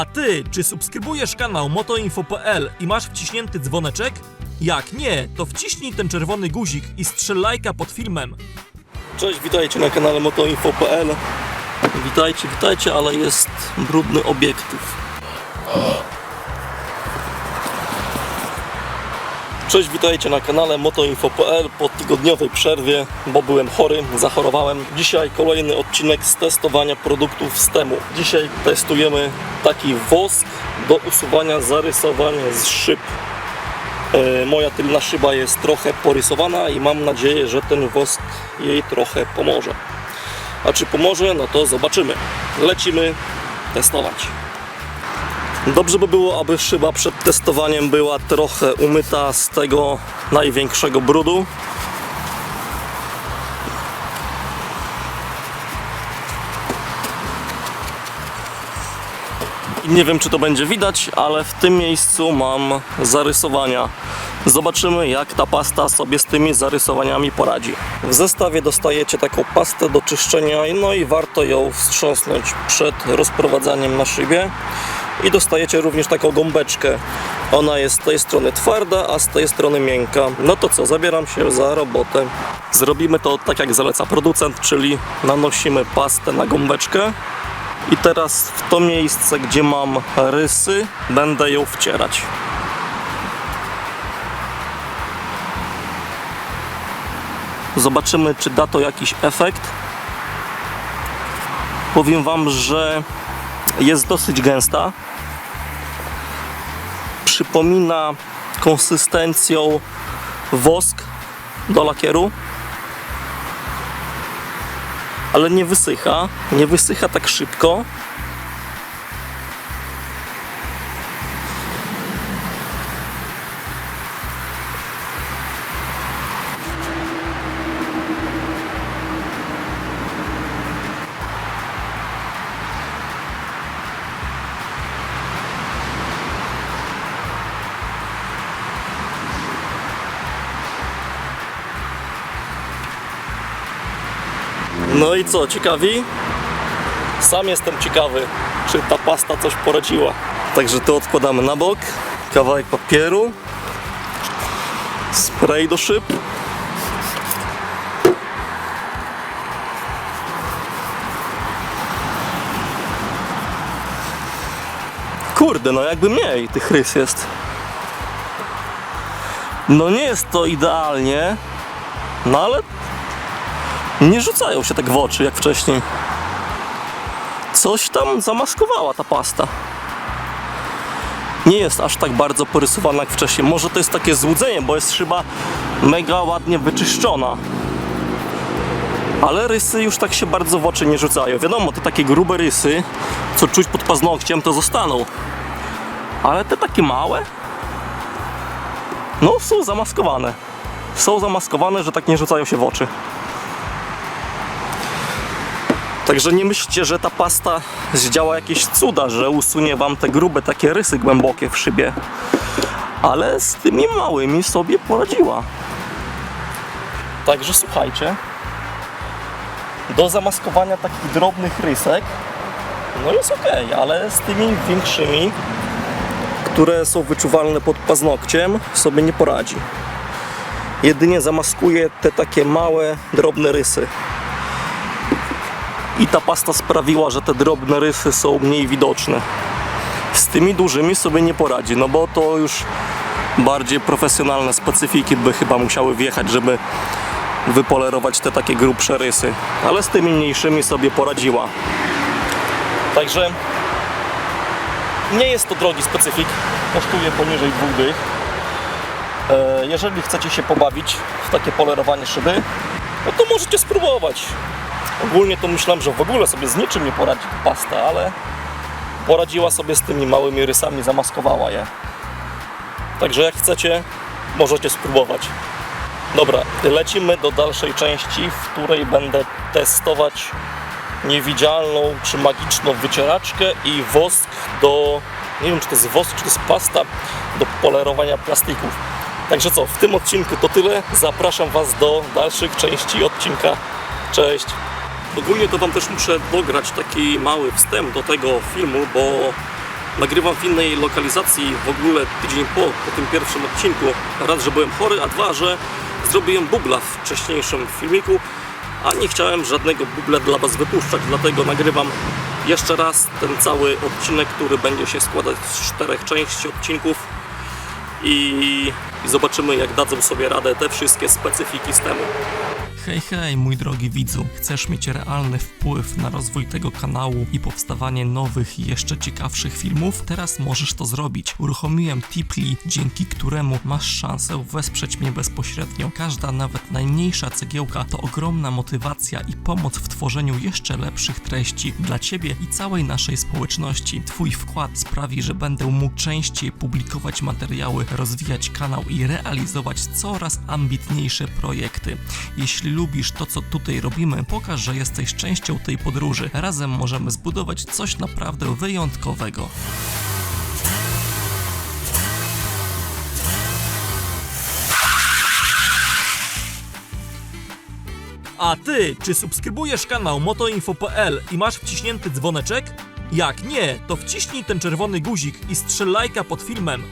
A ty, czy subskrybujesz kanał motoinfo.pl i masz wciśnięty dzwoneczek? Jak nie, to wciśnij ten czerwony guzik i strzel lajka pod filmem. Cześć, witajcie na kanale motoinfo.pl Witajcie, witajcie, ale jest brudny obiektyw. Cześć, witajcie na kanale motoinfo.pl po tygodniowej przerwie, bo byłem chory, zachorowałem. Dzisiaj kolejny odcinek z testowania produktów z temu. Dzisiaj testujemy taki wosk do usuwania zarysowań z szyb. E, Moja tylna szyba jest trochę porysowana i mam nadzieję, że ten wosk jej trochę pomoże. A czy pomoże? No to zobaczymy. Lecimy testować. Dobrze by było, aby szyba przed testowaniem była trochę umyta z tego największego brudu. Nie wiem, czy to będzie widać, ale w tym miejscu mam zarysowania. Zobaczymy, jak ta pasta sobie z tymi zarysowaniami poradzi. W zestawie dostajecie taką pastę do czyszczenia, no i warto ją wstrząsnąć przed rozprowadzaniem na szybie. I dostajecie również taką gąbeczkę. Ona jest z tej strony twarda, a z tej strony miękka. No to co, zabieram się za robotę. Zrobimy to tak, jak zaleca producent, czyli nanosimy pastę na gąbeczkę. I teraz w to miejsce, gdzie mam rysy, będę ją wcierać. Zobaczymy, czy da to jakiś efekt. Powiem Wam, że jest dosyć gęsta. Przypomina konsystencją wosk do lakieru ale nie wysycha, nie wysycha tak szybko. No i co, ciekawi? Sam jestem ciekawy, czy ta pasta coś poradziła. Także to odkładamy na bok. Kawałek papieru. Spray do szyb. Kurde, no jakby mniej tych rys jest. No nie jest to idealnie, no ale nie rzucają się tak w oczy jak wcześniej. Coś tam zamaskowała ta pasta. Nie jest aż tak bardzo porysowana jak wcześniej. Może to jest takie złudzenie, bo jest chyba mega ładnie wyczyszczona. Ale rysy już tak się bardzo w oczy nie rzucają. Wiadomo, te takie grube rysy, co czuć pod paznokciem, to zostaną. Ale te takie małe, no są zamaskowane. Są zamaskowane, że tak nie rzucają się w oczy. Także nie myślcie, że ta pasta zdziała jakieś cuda, że usunie wam te grube takie rysy głębokie w szybie. Ale z tymi małymi sobie poradziła. Także słuchajcie. Do zamaskowania takich drobnych rysek no jest ok, ale z tymi większymi, które są wyczuwalne pod paznokciem, sobie nie poradzi. Jedynie zamaskuje te takie małe, drobne rysy i ta pasta sprawiła, że te drobne rysy są mniej widoczne. Z tymi dużymi sobie nie poradzi, no bo to już bardziej profesjonalne specyfiki by chyba musiały wjechać, żeby wypolerować te takie grubsze rysy. Ale z tymi mniejszymi sobie poradziła. Także nie jest to drogi specyfik, kosztuje poniżej dwóch dych. E, Jeżeli chcecie się pobawić w takie polerowanie szyby, no to możecie spróbować. Ogólnie to myślałem, że w ogóle sobie z niczym nie poradzi ta pasta, ale poradziła sobie z tymi małymi rysami, zamaskowała je. Także jak chcecie, możecie spróbować. Dobra, lecimy do dalszej części, w której będę testować niewidzialną czy magiczną wycieraczkę i wosk do, nie wiem czy to jest wosk, czy to jest pasta do polerowania plastików. Także co, w tym odcinku to tyle. Zapraszam Was do dalszych części odcinka. Cześć! Ogólnie to Wam też muszę dograć taki mały wstęp do tego filmu, bo nagrywam w innej lokalizacji w ogóle tydzień po, po tym pierwszym odcinku. Raz, że byłem chory, a dwa, że zrobiłem bubla w wcześniejszym filmiku, a nie chciałem żadnego bubla dla Was wypuszczać, dlatego nagrywam jeszcze raz ten cały odcinek, który będzie się składać z czterech części odcinków i, i zobaczymy jak dadzą sobie radę te wszystkie specyfiki systemu. Hej, hej, mój drogi widzu. Chcesz mieć realny wpływ na rozwój tego kanału i powstawanie nowych i jeszcze ciekawszych filmów? Teraz możesz to zrobić. Uruchomiłem Tipli, dzięki któremu masz szansę wesprzeć mnie bezpośrednio. Każda, nawet najmniejsza cegiełka to ogromna motywacja i pomoc w tworzeniu jeszcze lepszych treści dla Ciebie i całej naszej społeczności. Twój wkład sprawi, że będę mógł częściej publikować materiały, rozwijać kanał i realizować coraz ambitniejsze projekty. Jeśli lubisz to, co tutaj robimy, pokaż, że jesteś częścią tej podróży. Razem możemy zbudować coś naprawdę wyjątkowego. A ty, czy subskrybujesz kanał motoinfo.pl i masz wciśnięty dzwoneczek? Jak nie, to wciśnij ten czerwony guzik i strzel lajka pod filmem,